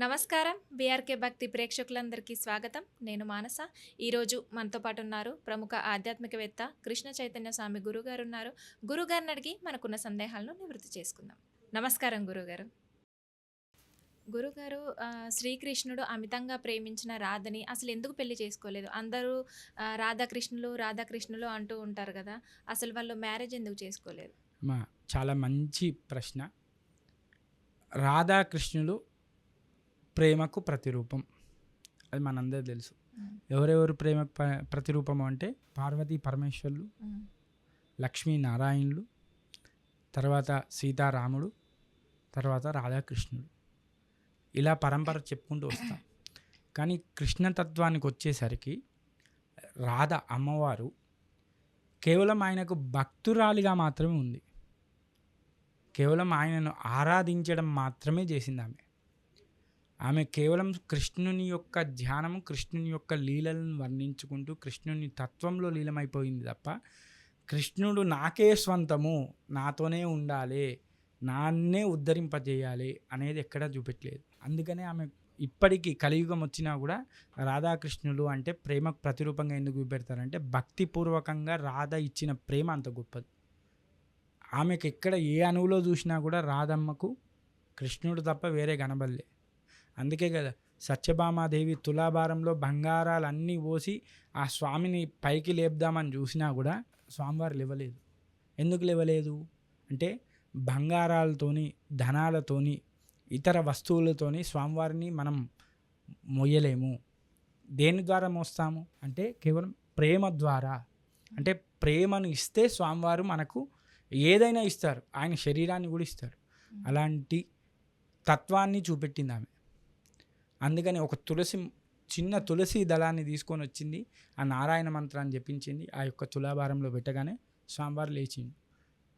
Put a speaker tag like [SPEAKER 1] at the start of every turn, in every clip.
[SPEAKER 1] నమస్కారం. బీఆర్కే భక్తి ప్రేక్షకులందరికీ స్వాగతం. నేను మానస. ఈరోజు మనతో పాటు ఉన్నారు ప్రముఖ ఆధ్యాత్మికవేత్త కృష్ణ చైతన్య స్వామి గురుగారు ఉన్నారు. గురుగారిని అడిగి మనకున్న సందేహాలను నివృత్తి చేసుకుందాం. నమస్కారం గురుగారు. గురుగారు శ్రీకృష్ణుడు అమితంగా ప్రేమించిన రాధని అసలు ఎందుకు పెళ్ళి చేసుకోలేదు? అందరూ రాధాకృష్ణులు రాధాకృష్ణులు అంటూ ఉంటారు కదా అసలు వాళ్ళు మ్యారేజ్ ఎందుకు చేసుకోలేదు?
[SPEAKER 2] మా చాలా మంచి ప్రశ్న. రాధాకృష్ణులు ప్రేమకు ప్రతిరూపం. అది మనందరూ తెలుసు. ఎవరెవరు ప్రేమ ప్రతిరూపం అంటే పార్వతీ పరమేశ్వరులు
[SPEAKER 1] ఉమ్,
[SPEAKER 2] లక్ష్మీ నారాయణులు తర్వాత సీతారాముడు తర్వాత రాధాకృష్ణుడు. ఇలా పరంపర చెప్పుకుంటూ వస్తాం. కానీ కృష్ణతత్వానికి వచ్చేసరికి రాధ అమ్మవారు కేవలం ఆయనకు భక్తురాలిగా మాత్రమే ఉంది. కేవలం ఆయనను ఆరాధించడం మాత్రమే చేసింది ఆమె. ఆమె కేవలం కృష్ణుని యొక్క ధ్యానము కృష్ణుని యొక్క లీలలను వర్ణించుకుంటూ కృష్ణుని తత్వంలో లీలమైపోయింది తప్ప కృష్ణుడు నాకే స్వంతము నాతోనే ఉండాలి నాన్నే ఉద్ధరింపజేయాలి అనేది ఎక్కడా చూపెట్టలేదు. అందుకనే ఆమె ఇప్పటికీ కలియుగం వచ్చినా కూడా రాధాకృష్ణులు అంటే ప్రేమకు ప్రతిరూపంగా ఎందుకు చూపెడతారంటే భక్తిపూర్వకంగా రాధ ఇచ్చిన ప్రేమ అంత గొప్పది. ఆమెకు ఎక్కడ ఏ అణువులో చూసినా కూడా రాధమ్మకు కృష్ణుడు తప్ప వేరే కనబడలే అందుకే కదా సత్యభామాదేవి తులాభారంలో బంగారాలన్నీ పోసి ఆ స్వామిని పైకి లేపుదామని చూసినా కూడా స్వామివారు లేవలేదు. ఎందుకు లేవలేదు? అంటే బంగారాలతోని ధనాలతోని ఇతర వస్తువులతోని స్వామివారిని మనం మొయ్యలేము. దేని ద్వారా మోస్తాము? అంటే కేవలం ప్రేమ ద్వారా. అంటే ప్రేమను ఇస్తే స్వామివారు మనకు ఏదైనా ఇస్తారు. ఆయన శరీరాన్ని కూడా ఇస్తారు. అలాంటి తత్వాన్ని చూపెట్టింది ఆమె. అందుకని ఒక తులసి చిన్న తులసి దళాన్ని తీసుకొని వచ్చింది. ఆ నారాయణ మంత్రాన్ని జపించింది ఆ యొక్క తులాభారంలో పెట్టగానే స్వామివారు లేచిండు.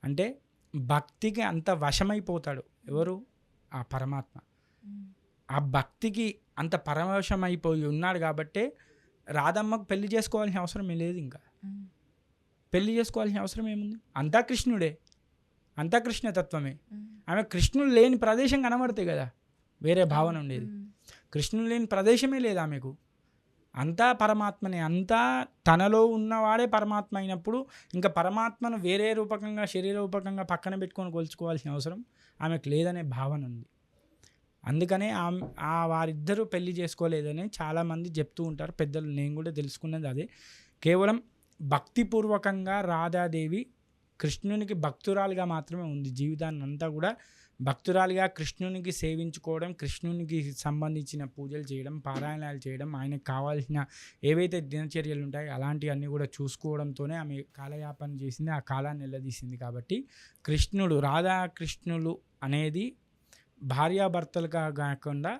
[SPEAKER 2] అంటే భక్తికి అంత వశమైపోతాడు ఎవరు? ఆ పరమాత్మ. ఆ భక్తికి అంత పరవశమైపోయి ఉన్నాడు కాబట్టే రాధమ్మకు పెళ్ళి చేసుకోవాల్సిన అవసరం ఏం లేదు ఇంకా. పెళ్ళి చేసుకోవాల్సిన అవసరం ఏముంది? అంతా కృష్ణుడే. అంతా కృష్ణతత్వమే. ఆమె కృష్ణుడు లేని ప్రదేశం కనబడతాయి కదా. వేరే భావన ఉండేది. కృష్ణుడు లేని ప్రదేశమే లేదా ఆమెకు అంతా పరమాత్మనే అంతా తనలో ఉన్నవాడే పరమాత్మ అయినప్పుడు ఇంకా పరమాత్మను వేరే రూపకంగా శరీర రూపకంగా పక్కన పెట్టుకొని కొలుచుకోవాల్సిన అవసరం ఆమెకు లేదనే భావన ఉంది. అందుకనే ఆమె ఆ వారిద్దరూ పెళ్ళి చేసుకోలేదని చాలామంది చెప్తూ ఉంటారు. పెద్దలు నేను కూడా తెలుసుకున్నది అదే. కేవలం భక్తిపూర్వకంగా రాధాదేవి కృష్ణునికి భక్తురాలుగా మాత్రమే ఉంది. జీవితాన్ని అంతా కూడా భక్తురాలిగా కృష్ణునికి సేవించుకోవడం కృష్ణునికి సంబంధించిన పూజలు చేయడం పారాయణాలు చేయడం ఆయనకు కావాల్సిన ఏవైతే దినచర్యలు ఉంటాయో అలాంటివన్నీ కూడా చూసుకోవడంతోనే ఆమె కాలయాపన చేసింది. ఆ కాలాన్ని నిలదీసింది కాబట్టి కృష్ణుడు రాధాకృష్ణులు అనేది భార్యాభర్తలుగా కాకుండా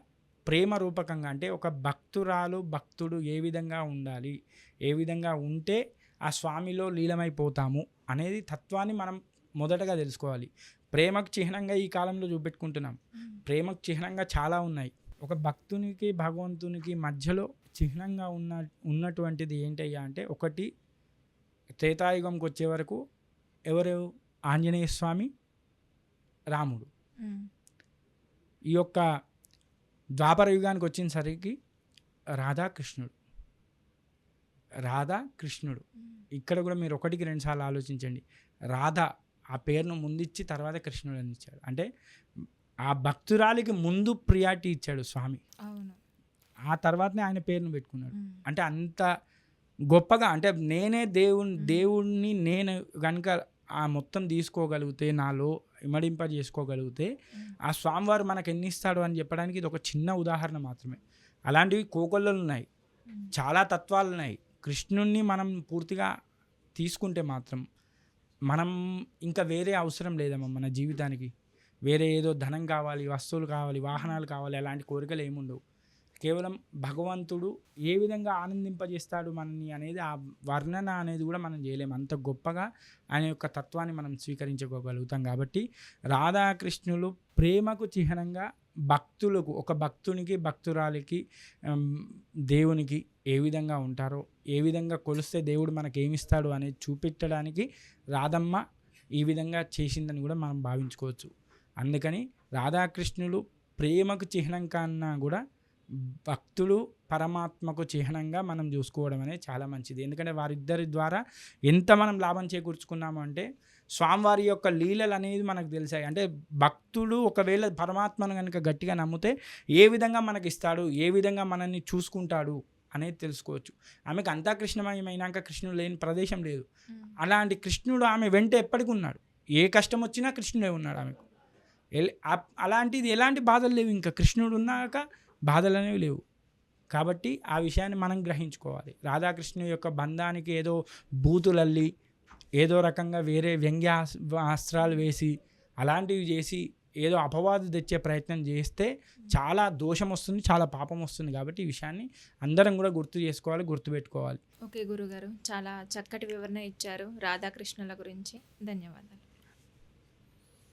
[SPEAKER 2] ప్రేమ రూపకంగా అంటే ఒక భక్తురాలు భక్తుడు ఏ విధంగా ఉండాలి ఏ విధంగా ఉంటే ఆ స్వామిలో లీలమైపోతాము అనేది తత్వాన్ని మనం మొదటగా తెలుసుకోవాలి. ప్రేమకు చిహ్నంగా ఈ కాలంలో చూపెట్టుకుంటున్నాం. ప్రేమకు చిహ్నంగా చాలా ఉన్నాయి. ఒక భక్తునికి భగవంతునికి మధ్యలో చిహ్నంగా ఉన్న ఉన్నటువంటిది ఏంటయ్యా అంటే ఒకటి త్రేతాయుగంకి వచ్చే వరకు ఎవరు? ఆంజనేయ స్వామి రాముడు. ఈ యొక్క ద్వాపర యుగానికి వచ్చేసరికి రాధాకృష్ణుడు. రాధాకృష్ణుడు.
[SPEAKER 1] ఉమ్,
[SPEAKER 2] ఇక్కడ కూడా మీరు ఒకటికి రెండు సార్లు ఆలోచించండి. రాధ ఆ పేరును ముందిచ్చి తర్వాత కృష్ణుడు అని ఇచ్చాడు అంటే ఆ భక్తురాలికి ముందు ప్రియారిటీ ఇచ్చాడు స్వామి. ఆ తర్వాతనే ఆయన పేరును పెట్టుకున్నాడు. అంటే అంత గొప్పగా అంటే నేనే దేవుని దేవుణ్ణి నేను కనుక ఆ మొత్తం తీసుకోగలిగితే నాలో ఇమడింప చేసుకోగలిగితే ఆ స్వామివారు మనకు ఎన్ని ఇస్తాడు అని చెప్పడానికి ఇది ఒక చిన్న ఉదాహరణ మాత్రమే. అలాంటివి కోకొల్లలు ఉన్నాయి. చాలా తత్వాలు ఉన్నాయి కృష్ణుణ్ణి మనం పూర్తిగా తీసుకుంటే మాత్రం మనం ఇంకా వేరే అవసరం లేదమ్మా మన జీవితానికి. వేరే ఏదో ధనం కావాలి వస్తువులు కావాలి వాహనాలు కావాలి అలాంటి కోరికలు ఏముండవు కేవలం భగవంతుడు ఏ విధంగా ఆనందింపజేస్తాడు మనని అనేది ఆ వర్ణన అనేది కూడా మనం చేయలేము. అంత గొప్పగా ఆయన యొక్క తత్వాన్ని మనం స్వీకరించుకోగలుగుతాం కాబట్టి రాధాకృష్ణులు ప్రేమకు చిహ్నంగా భక్తులకు ఒక భక్తునికి భక్తురాలికి దేవునికి ఏ విధంగా ఉంటారో ఏ విధంగా కొలిస్తే దేవుడు మనకు ఏమిస్తాడు అనేది చూపెట్టడానికి రాధమ్మ ఈ విధంగా చేసిందని కూడా మనం భావించుకోవచ్చు. అందుకని రాధాకృష్ణులు ప్రేమకు చిహ్నం కన్నా కూడా భక్తుడు పరమాత్మకు చిహ్నంగా మనం చూసుకోవడం అనేది చాలా మంచిది. ఎందుకంటే వారిద్దరి ద్వారా ఎంత మనం లాభం చేకూర్చుకున్నాము అంటే స్వామివారి యొక్క లీలలు అనేది మనకు తెలిసాయి. అంటే భక్తుడు ఒకవేళ పరమాత్మను కనుక గట్టిగా నమ్మితే ఏ విధంగా మనకి ఇస్తాడు? ఏ విధంగా మనల్ని చూసుకుంటాడు? అనేది తెలుసుకోవచ్చు. ఆమెకు అంతా కృష్ణమయమైనాక కృష్ణుడు లేని ప్రదేశం లేదు. అలాంటి కృష్ణుడు ఆమె వెంట ఎప్పటికి ఉన్నాడు? ఏ కష్టం వచ్చినా కృష్ణుడే ఉన్నాడు ఆమెకు. అలాంటిది ఎలాంటి బాధలు లేవు. ఇంకా కృష్ణుడు ఉన్నాక బాధలు అనేవి లేవు. కాబట్టి ఆ విషయాన్ని మనం గ్రహించుకోవాలి. రాధాకృష్ణ యొక్క బంధానికి ఏదో బూతులల్లి ఏదో రకంగా వేరే వ్యంగ్య అస్త్రాలు వేసి అలాంటివి చేసి ఏదో అపవాదు తెచ్చే ప్రయత్నం చేస్తే చాలా దోషం వస్తుంది చాలా పాపం వస్తుంది. కాబట్టి ఈ విషయాన్ని అందరం కూడా గుర్తు చేసుకోవాలి గుర్తుపెట్టుకోవాలి.
[SPEAKER 1] ఓకే గురుగారు చాలా చక్కటి వివరణ ఇచ్చారు రాధాకృష్ణుల గురించి. ధన్యవాదాలు.